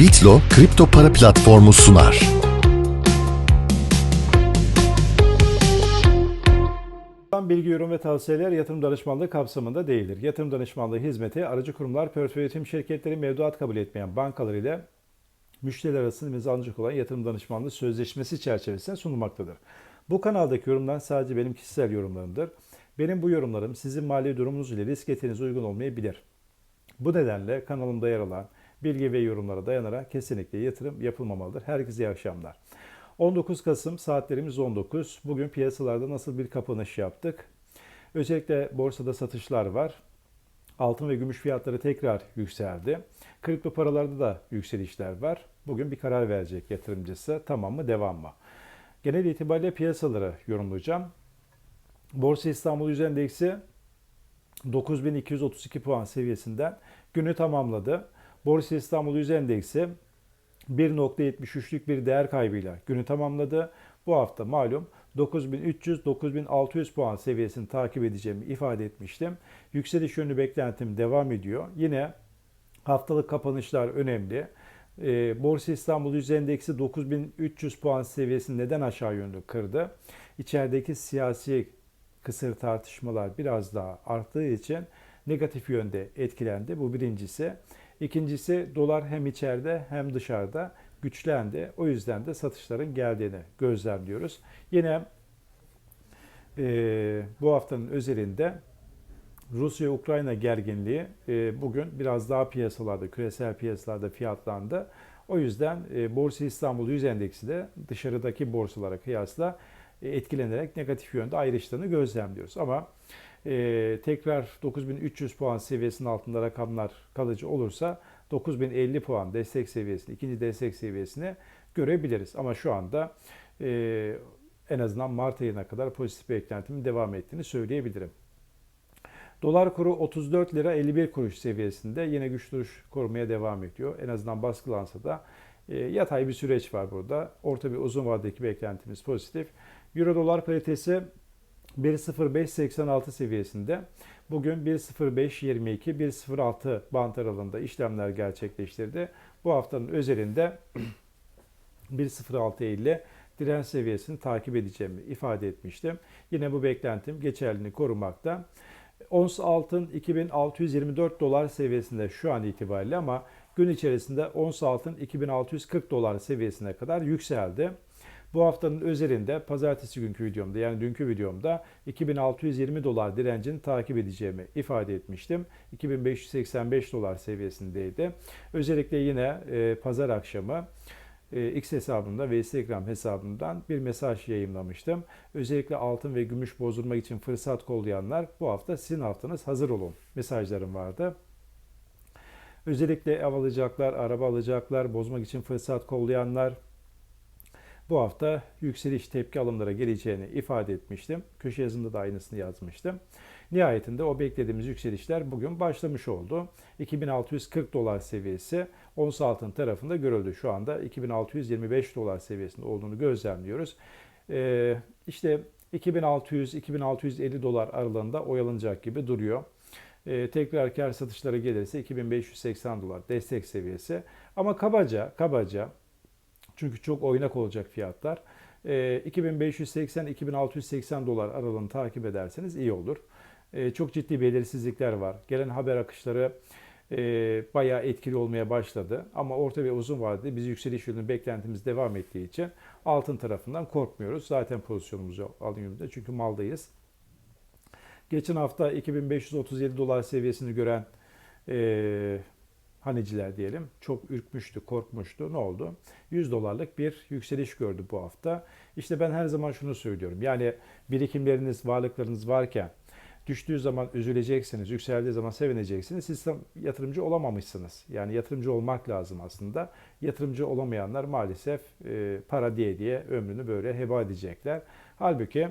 Bitlo kripto para platformu sunar. Bilgi, yorum ve tavsiyeler yatırım danışmanlığı kapsamında değildir. Yatırım danışmanlığı hizmeti aracı kurumlar, portföy yönetim şirketleri mevduat kabul etmeyen bankalar ile müşteriler arasında imzalanacak olan yatırım danışmanlığı sözleşmesi çerçevesinde sunulmaktadır. Bu kanaldaki yorumlar sadece benim kişisel yorumlarımdır. Benim bu yorumlarım sizin mali durumunuz ile risk etinize uygun olmayabilir. Bu nedenle kanalımda yer alan bilgi ve yorumlara dayanarak kesinlikle yatırım yapılmamalıdır. Herkese iyi akşamlar. 19 Kasım saatlerimiz 19. Bugün piyasalarda nasıl bir kapanış yaptık? Özellikle borsada satışlar var. Altın ve gümüş fiyatları tekrar yükseldi. Kripto paralarda da yükselişler var. Bugün bir karar verecek yatırımcısı. Tamam mı, devam mı? Genel itibariyle piyasaları yorumlayacağım. Borsa İstanbul Yüz Endeksi 9232 puan seviyesinden günü tamamladı. Borsa İstanbul Yüz Endeksi 1.73'lük bir değer kaybıyla günü tamamladı. Bu hafta malum 9300-9600 puan seviyesini takip edeceğimi ifade etmiştim. Yükseliş yönlü beklentim devam ediyor. Yine haftalık kapanışlar önemli. Ee, Borsa İstanbul Yüz Endeksi 9300 puan seviyesini neden aşağı yönlü kırdı? İçerideki siyasi kısır tartışmalar biraz daha arttığı için negatif yönde etkilendi. Bu birincisi. İkincisi dolar hem içeride hem dışarıda güçlendi. O yüzden de satışların geldiğini gözlemliyoruz. Yine e, bu haftanın özelinde Rusya-Ukrayna gerginliği e, bugün biraz daha piyasalarda, küresel piyasalarda fiyatlandı. O yüzden e, Borsa İstanbul 100 endeksi de dışarıdaki borsalara kıyasla e, etkilenerek negatif yönde ayrıştığını gözlemliyoruz. Ama e, tekrar 9300 puan seviyesinin altında rakamlar kalıcı olursa 9050 puan destek seviyesini, ikinci destek seviyesini görebiliriz. Ama şu anda e, en azından Mart ayına kadar pozitif beklentimin devam ettiğini söyleyebilirim. Dolar kuru 34 lira 51 kuruş seviyesinde yine güç duruş korumaya devam ediyor. En azından baskılansa da e, yatay bir süreç var burada. Orta bir uzun vadedeki beklentimiz pozitif. Euro dolar paritesi 1.0586 seviyesinde. Bugün 1.0522, 1.06 bant aralığında işlemler gerçekleştirdi. Bu haftanın özelinde 1.06.50 direnç seviyesini takip edeceğimi ifade etmiştim. Yine bu beklentim geçerliliğini korumakta. Ons altın 2624 dolar seviyesinde şu an itibariyle ama gün içerisinde ons altın 2640 dolar seviyesine kadar yükseldi. Bu haftanın özelinde pazartesi günkü videomda yani dünkü videomda 2620 dolar direncini takip edeceğimi ifade etmiştim. 2585 dolar seviyesindeydi. Özellikle yine e, pazar akşamı e, X hesabımda ve Instagram hesabımdan bir mesaj yayınlamıştım. Özellikle altın ve gümüş bozdurmak için fırsat kollayanlar bu hafta sizin haftanız hazır olun mesajlarım vardı. Özellikle ev alacaklar, araba alacaklar, bozmak için fırsat kollayanlar, bu hafta yükseliş tepki alımlara geleceğini ifade etmiştim. Köşe yazımda da aynısını yazmıştım. Nihayetinde o beklediğimiz yükselişler bugün başlamış oldu. 2640 dolar seviyesi ons altın tarafında görüldü. Şu anda 2625 dolar seviyesinde olduğunu gözlemliyoruz. Ee, işte 2600-2650 dolar aralığında oyalanacak gibi duruyor. Ee, tekrar kar satışları gelirse 2580 dolar destek seviyesi. Ama kabaca kabaca çünkü çok oynak olacak fiyatlar. E, 2580-2680 dolar aralığını takip ederseniz iyi olur. E, çok ciddi belirsizlikler var. Gelen haber akışları e, bayağı etkili olmaya başladı. Ama orta ve uzun vadede biz yükseliş yönünün beklentimiz devam ettiği için altın tarafından korkmuyoruz. Zaten pozisyonumuzu alıyoruz çünkü maldayız. Geçen hafta 2537 dolar seviyesini gören e, haneciler diyelim çok ürkmüştü, korkmuştu. Ne oldu? 100 dolarlık bir yükseliş gördü bu hafta. İşte ben her zaman şunu söylüyorum. Yani birikimleriniz, varlıklarınız varken düştüğü zaman üzüleceksiniz, yükseldiği zaman sevineceksiniz. Siz yatırımcı olamamışsınız. Yani yatırımcı olmak lazım aslında. Yatırımcı olamayanlar maalesef e, para diye diye ömrünü böyle heba edecekler. Halbuki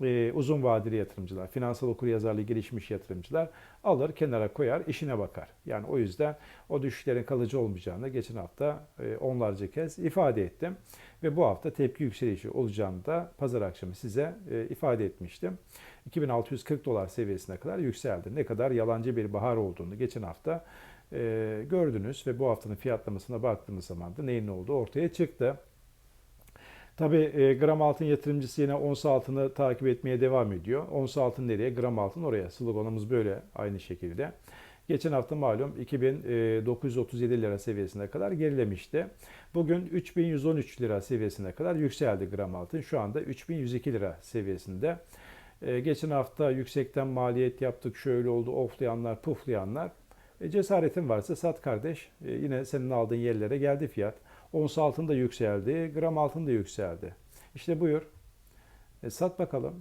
e, uzun vadeli yatırımcılar, finansal okuryazarlığı gelişmiş yatırımcılar alır, kenara koyar, işine bakar. Yani o yüzden o düşüşlerin kalıcı olmayacağını geçen hafta e, onlarca kez ifade ettim. Ve bu hafta tepki yükselişi olacağını da pazar akşamı size e, ifade etmiştim. 2640 dolar seviyesine kadar yükseldi. Ne kadar yalancı bir bahar olduğunu geçen hafta e, gördünüz ve bu haftanın fiyatlamasına baktığımız zaman da neyin ne olduğu ortaya çıktı. Tabii e, gram altın yatırımcısı yine ons altını takip etmeye devam ediyor. Ons altın nereye? Gram altın oraya. Sloganımız böyle aynı şekilde. Geçen hafta malum 2937 lira seviyesine kadar gerilemişti. Bugün 3113 lira seviyesine kadar yükseldi gram altın. Şu anda 3102 lira seviyesinde. E, geçen hafta yüksekten maliyet yaptık, şöyle oldu, oflayanlar, puflayanlar. E, cesaretin varsa sat kardeş. E, yine senin aldığın yerlere geldi fiyat. Ons altın da yükseldi, gram altın da yükseldi. İşte buyur. E, sat bakalım.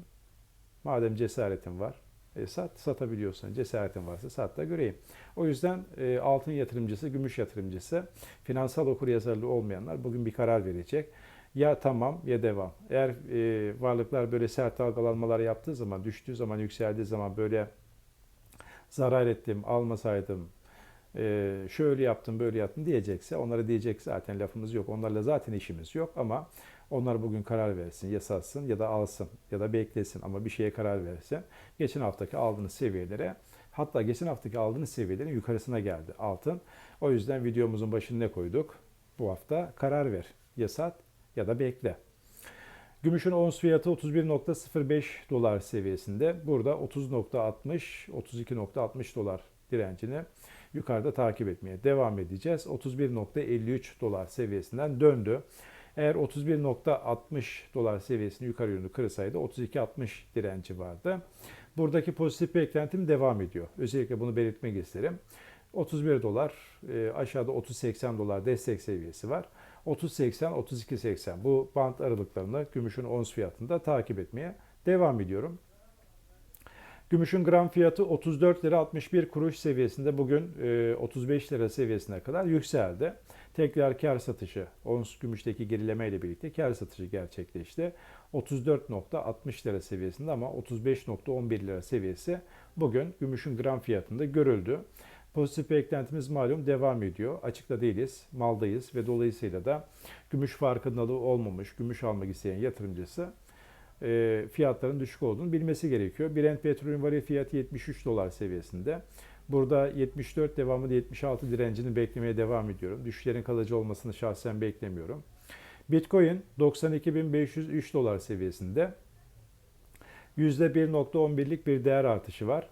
Madem cesaretin var. E, sat, satabiliyorsan, cesaretin varsa sat da göreyim. O yüzden e, altın yatırımcısı, gümüş yatırımcısı, finansal okuryazarlığı olmayanlar bugün bir karar verecek. Ya tamam ya devam. Eğer e, varlıklar böyle sert dalgalanmalar yaptığı zaman, düştüğü zaman, yükseldiği zaman böyle zarar ettim, almasaydım, e, şöyle yaptım, böyle yaptım diyecekse onlara diyecek zaten lafımız yok. Onlarla zaten işimiz yok ama onlar bugün karar versin, ya satsın ya da alsın ya da beklesin ama bir şeye karar versin. Geçen haftaki aldığınız seviyelere hatta geçen haftaki aldığınız seviyelerin yukarısına geldi altın. O yüzden videomuzun başına ne koyduk? Bu hafta karar ver. Ya sat ya da bekle. Gümüşün ons fiyatı 31.05 dolar seviyesinde. Burada 30.60, 32.60 dolar direncini yukarıda takip etmeye devam edeceğiz. 31.53 dolar seviyesinden döndü. Eğer 31.60 dolar seviyesini yukarı yönlü kırsaydı 32.60 direnci vardı. Buradaki pozitif beklentim devam ediyor. Özellikle bunu belirtmek isterim. 31 dolar, e, aşağıda 30-80 dolar destek seviyesi var. 30-80-32-80 bu bant aralıklarını gümüşün ons fiyatında takip etmeye devam ediyorum. Gümüşün gram fiyatı 34 lira 61 kuruş seviyesinde bugün 35 lira seviyesine kadar yükseldi. Tekrar kar satışı, ons gümüşteki gerileme ile birlikte kar satışı gerçekleşti. 34.60 lira seviyesinde ama 35.11 lira seviyesi bugün gümüşün gram fiyatında görüldü. Pozitif beklentimiz malum devam ediyor. Açıkta değiliz, maldayız ve dolayısıyla da gümüş farkındalığı olmamış, gümüş almak isteyen yatırımcısı e, fiyatların düşük olduğunu bilmesi gerekiyor. Brent petrolün varil fiyatı 73 dolar seviyesinde. Burada 74 devamında 76 direncini beklemeye devam ediyorum. Düşüşlerin kalıcı olmasını şahsen beklemiyorum. Bitcoin 92.503 dolar seviyesinde. %1.11'lik bir değer artışı var.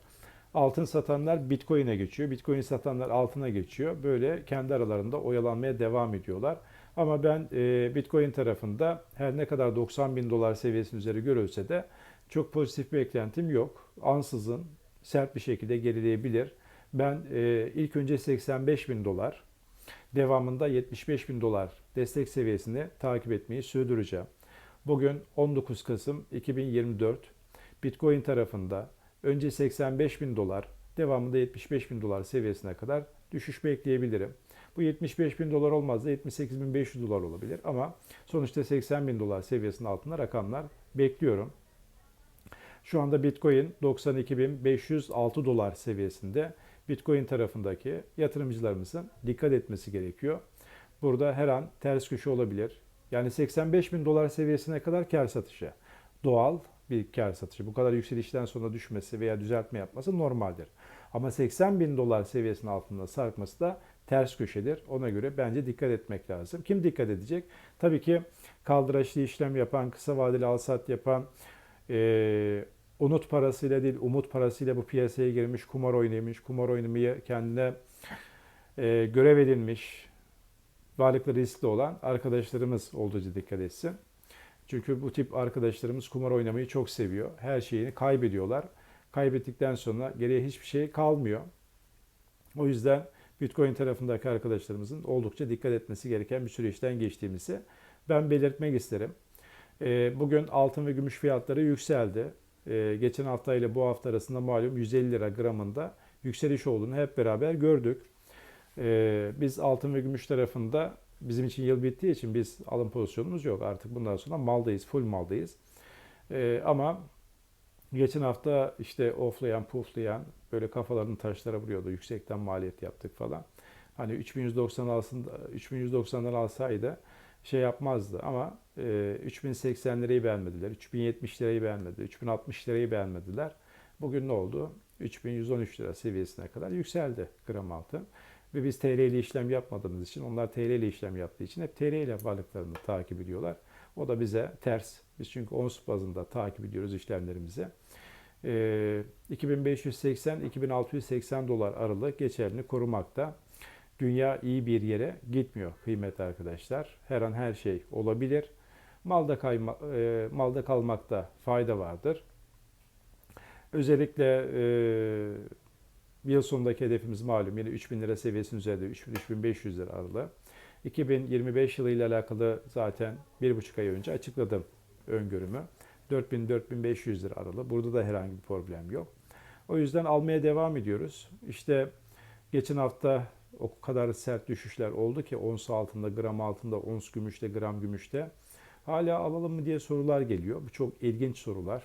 Altın satanlar Bitcoin'e geçiyor. Bitcoin satanlar altına geçiyor. Böyle kendi aralarında oyalanmaya devam ediyorlar. Ama ben e, Bitcoin tarafında her ne kadar 90 bin dolar seviyesinin üzeri görülse de çok pozitif bir beklentim yok. Ansızın sert bir şekilde gerileyebilir. Ben e, ilk önce 85 bin dolar, devamında 75 bin dolar destek seviyesini takip etmeyi sürdüreceğim. Bugün 19 Kasım 2024 Bitcoin tarafında önce 85 bin dolar, devamında 75 bin dolar seviyesine kadar düşüş bekleyebilirim. Bu 75 bin dolar olmaz da 78 bin 500 dolar olabilir ama sonuçta 80 bin dolar seviyesinin altında rakamlar bekliyorum. Şu anda Bitcoin 92.506 dolar seviyesinde. Bitcoin tarafındaki yatırımcılarımızın dikkat etmesi gerekiyor. Burada her an ters köşe olabilir. Yani 85 bin dolar seviyesine kadar kar satışı. Doğal bir kar satışı. Bu kadar yükselişten sonra düşmesi veya düzeltme yapması normaldir. Ama 80 bin dolar seviyesinin altında sarkması da ters köşedir. Ona göre bence dikkat etmek lazım. Kim dikkat edecek? Tabii ki kaldıraçlı işlem yapan, kısa vadeli alsat yapan, e, unut parasıyla değil umut parasıyla bu piyasaya girmiş, kumar oynamış, kumar oynamayı kendine e, görev edinmiş, varlıklı riskli olan arkadaşlarımız olduğu dikkat etsin. Çünkü bu tip arkadaşlarımız kumar oynamayı çok seviyor. Her şeyini kaybediyorlar. Kaybettikten sonra geriye hiçbir şey kalmıyor. O yüzden Bitcoin tarafındaki arkadaşlarımızın oldukça dikkat etmesi gereken bir süreçten geçtiğimizi ben belirtmek isterim. E, bugün altın ve gümüş fiyatları yükseldi. E, geçen hafta ile bu hafta arasında malum 150 lira gramında yükseliş olduğunu hep beraber gördük. E, biz altın ve gümüş tarafında bizim için yıl bittiği için biz alım pozisyonumuz yok. Artık bundan sonra maldayız, full maldayız. Ama geçen hafta işte oflayan, puflayan, böyle kafalarını taşlara vuruyordu. Yüksekten maliyet yaptık falan. Hani 3190 alsın 3190'dan alsaydı şey yapmazdı ama e, 3080 lirayı beğenmediler. 3070 lirayı beğenmediler. 3060 lirayı beğenmediler. Bugün ne oldu? 3113 lira seviyesine kadar yükseldi gram altın. Ve biz TL ile işlem yapmadığımız için, onlar TL ile işlem yaptığı için hep TL ile varlıklarını takip ediyorlar. O da bize ters. Biz çünkü ons bazında takip ediyoruz işlemlerimizi. Ee, 2580-2680 dolar aralığı geçerli korumakta. Dünya iyi bir yere gitmiyor kıymetli arkadaşlar. Her an her şey olabilir. Malda, kayma, e, malda kalmakta fayda vardır. Özellikle e, yıl sonundaki hedefimiz malum yine 3000 lira seviyesinin üzerinde 3000-3500 lira aralığı. 2025 yılı ile alakalı zaten bir buçuk ay önce açıkladım öngörümü. 4000-4500 lira aralığı. Burada da herhangi bir problem yok. O yüzden almaya devam ediyoruz. İşte geçen hafta o kadar sert düşüşler oldu ki ons altında, gram altında, ons gümüşte, gram gümüşte. Hala alalım mı diye sorular geliyor. Bu çok ilginç sorular.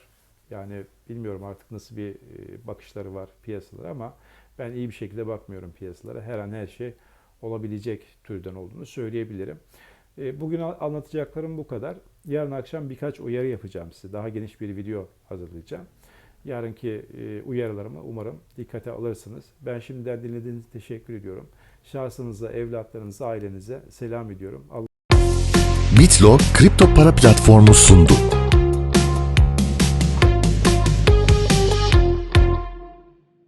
Yani bilmiyorum artık nasıl bir bakışları var piyasalara ama ben iyi bir şekilde bakmıyorum piyasalara. Her an her şey olabilecek türden olduğunu söyleyebilirim. Bugün anlatacaklarım bu kadar. Yarın akşam birkaç uyarı yapacağım size. Daha geniş bir video hazırlayacağım. Yarınki uyarılarımı umarım dikkate alırsınız. Ben şimdiden dinlediğiniz için teşekkür ediyorum. Şahsınıza, evlatlarınıza, ailenize selam ediyorum. Allah Bitlo kripto para platformu sundu.